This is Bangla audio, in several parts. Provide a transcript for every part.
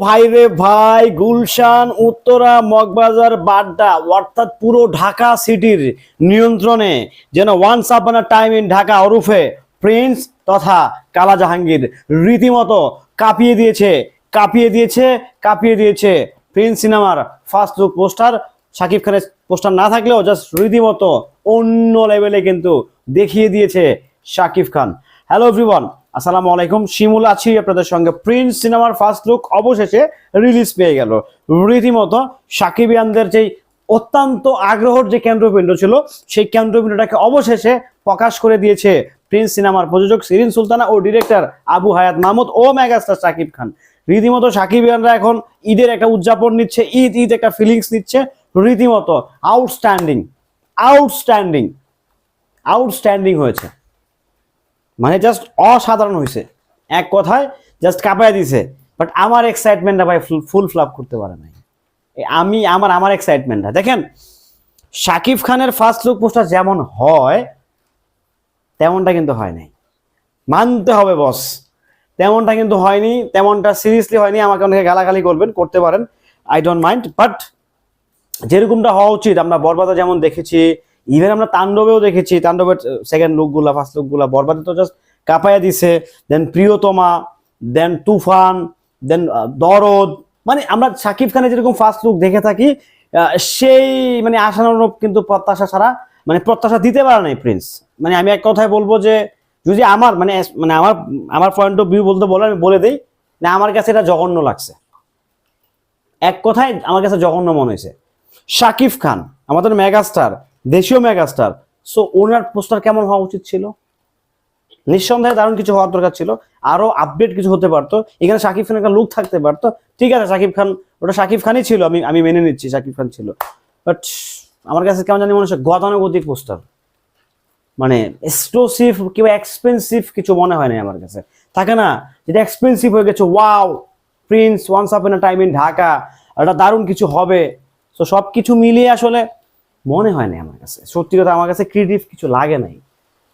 ভাই রে ভাই, গুলশান, উত্তরা, মগবাজার, বাড্ডা, অর্থাৎ পুরো ঢাকা সিটির নিয়ন্ত্রণে যেন once upon a time in Dhaka ওরফে প্রিন্স তথা কালা জাহাঙ্গীর রীতিমতো কাঁপিয়ে দিয়েছে কাঁপিয়ে দিয়েছে কাঁপিয়ে দিয়েছে প্রিন্স সিনেমার ফার্স্ট লুক পোস্টার শাকিব খানের পোস্টার না থাকলেও জাস্ট রীতিমতো অন্য লেভেলে কিন্তু দেখিয়ে দিয়েছে শাকিব খান। হ্যালো এভরিওয়ান আসসালামু আলাইকুম। শিমুল আছি আপনাদের সঙ্গে। প্রিন্স সিনেমার ফার্স্ট লুক অবশেষে রিলিজ পেয়ে গেল। রীতিমতো সাকিবিয়ানদের যেই অত্যন্ত আগ্রহর যে কেন্দ্রবিন্দু ছিল, সেই কেন্দ্রবিন্দুটাকে অবশেষে প্রকাশ করে দিয়েছে প্রিন্স সিনেমার প্রযোজক সিরিন সুলতানা ও ডিরেক্টর আবু হায়াত মাহমুদ ও মেগাস্টার সাকিব খান। রীতিমতো সাকিবিয়ানরা এখন ঈদের একটা উদযাপন নিচ্ছে, ঈদ ঈদ একটা ফিলিংস নিচ্ছে। রীতিমতো আউটস্ট্যান্ডিং আউটস্ট্যান্ডিং আউটস্ট্যান্ডিং হয়েছে। মানে জাস্ট অসাধারণ হয়েছে এক কথায় জাস্ট কাঁপায় দিছে। বাট আমার এক্সাইটমেন্টটা ভাই ফুল ফ্লাপ করতে পারে নাই। আমি, আমার আমার এক্সাইটমেন্টটা দেখেন, শাকিব খানের ফার্স্ট লুক পোস্টার যেমন হয়, তেমনটা কিন্তু হয় নাই। মানতে হবে বস তেমনটা কিন্তু হয়নি, তেমনটা সিরিয়াসলি হয়নি। আমাকে অনেকে গালাগালি করবেন, করতে পারেন। আই ডোন্ট মাইন্ড বাট যেরকমটা হওয়া উচিত, আমরা বরবাদা যেমন দেখেছি ইভেন আমরা তাণ্ডবেও দেখেছি, তাণ্ডবের সেকেন্ড লুকগুলা ফার্স্ট লুকগুলা বরবাদে তো জাস্ট কাঁপাইয়া দিছে দেন প্রিয়তমা দেন তুফান দেন দরদ। মানে আমরা সাকিব খানের যেরকম ফার্স্ট লুক দেখে থাকি সেই মানে আশানুরূপ কিন্তু প্রত্যাশা ছাড়া মানে প্রত্যাশা দিতে পারে নাই প্রিন্স। মানে আমি এক কথায় বলব যে, যদি আমার মানে মানে আমার আমার পয়েন্ট অফ ভিউ বলতে বলে, আমি বলে দিই, না, আমার কাছে এটা জঘন্য লাগছে। এক কথায় আমার কাছে জঘন্য মনে হয়েছে। শাকিব খান, আমাদের মেগাস্টার দেশীয় মেগাস্টার। সো ওনার পোস্টার কেমন হওয়া উচিত ছিল? নিঃসন্দেহে দারুণ কিছু হওয়ার দরকার ছিল। আরও আপডেট কিছু হতে পারতো। এখানে শাকিব খানের একটা লুক থাকতে পারতো। ঠিক আছে, শাকিব খান, ওটা শাকিব খানই ছিল। আমি আমি মেনে নিচ্ছি শাকিব খান ছিল। বাট আমার কাছে কেমন জানি মনে হচ্ছে গতানুগতিক পোস্টার মানে এক্সক্লুসিভ কিংবা এক্সপেন্সিভ কিছু মনে হয় না আমার কাছে। থাকে না যেটা এক্সপেন্সিভ হয়ে গেছে wow Prince once up in time in Dhaka এটা দারুণ কিছু হবে। তো সব কিছু মিলিয়ে আসলে মনে হয় না আমার কাছে। সত্যি কথা আমার কাছে ক্রিয়েটিভ কিছু লাগে নাই।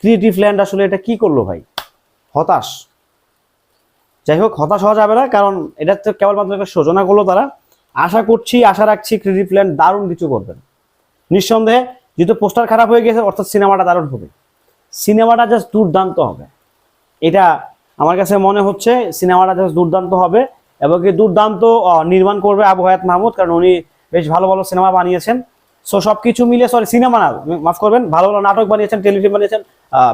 ক্রিয়েটিভ ল্যান্ড আসলে এটা কি করল ভাই? হতাশ। যাই হোক, হতাশ হওয়া যাবে না, কারণ এটা তো কেবলমাত্র একটা সূচনা করল তারা। আশা করছি, আশা রাখছি ক্রিয়েটিভ ল্যান্ড দারুণ কিছু করবেন নিঃসন্দেহে, যেহেতু পোস্টার খারাপ হয়ে গেছে, অর্থাৎ সিনেমাটা দারুণ হবে। সিনেমাটা জাস্ট দুর্দান্ত হবে। এটা আমার কাছে মনে হচ্ছে সিনেমাটা জাস্ট দুর্দান্ত হবে এবং কি দুর্দান্ত নির্মাণ করবে আবু হায়াত মাহমুদ, কারণ উনি বেশ ভালো ভালো সিনেমা বানিয়েছেন। সো সব কিছু মিলে সরি সিনেমা না, মাফ করবেন, ভালো ভালো নাটক বানিয়েছেন টেলিভিশন বানিয়েছেন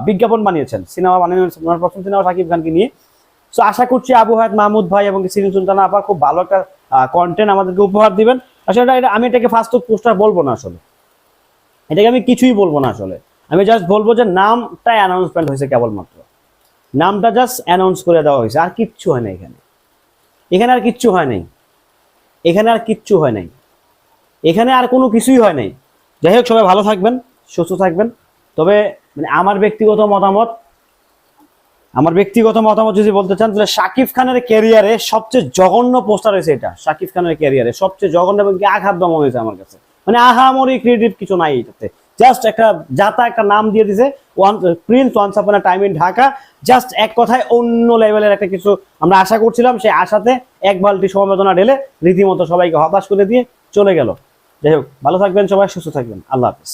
বিজ্ঞাপন বানিয়েছেন সিনেমা বানিয়েছেন প্রথম সিনেমা সাকিব খানকে নিয়ে। সো আশা করছি আবু হায়াত মাহমুদ ভাই এবং সিরিজ সুলতানা আপা খুব ভালো একটা কন্টেন্ট আমাদেরকে উপহার দিবেন। আসলে এটা আমি এটাকে ফার্স্ট পোস্টার বলব না আসলে। এটাকে আমি কিছুই বলব না আসলে। আমি জাস্ট বলব যে নামটা অ্যানাউন্সমেন্ট হয়েছে কেবলমাত্র। নামটা জাস্ট অ্যানাউন্স করে দেওয়া হয়েছে, আর কিচ্ছু হয় না এখানে। এখানে আর কিচ্ছু হয় নাই। এখানে আর কিচ্ছু হয় নাই। এখানে আর কোনো কিছুই হয় নাই। যাই হোক, সবাই ভালো থাকবেন, সুস্থ থাকবেন। তবে মানে আমার ব্যক্তিগত মতামত, আমার ব্যক্তিগত মতামত যদি বলতে চান, তাহলে শাকিব খানের ক্যারিয়ারে সবচেয়ে জঘন্য পোস্টার হয়েছে এটা, শাকিব খানের ক্যারিয়ারে সবচেয়ে জঘন্য এবং আঘাত দমন হয়েছে আমার কাছে। মানে আহামরি ক্রিয়েটিভ কিছু নাই এটাতে। জাস্ট একটা যাতা একটা নাম দিয়ে দিছে, one Prince once upon time in Dhaka just এক কথায় অন্য লেভেলের একটা কিছু আমরা আশা করছিলাম, সেই আশাতে এক বালতি সমবেদনা ঢেলে রীতিমতো সবাইকে হতাশ করে দিয়ে চলে গেল। যাই হোক ভালো থাকবেন সবাই সুস্থ থাকবেন। আল্লাহ হাফিজ।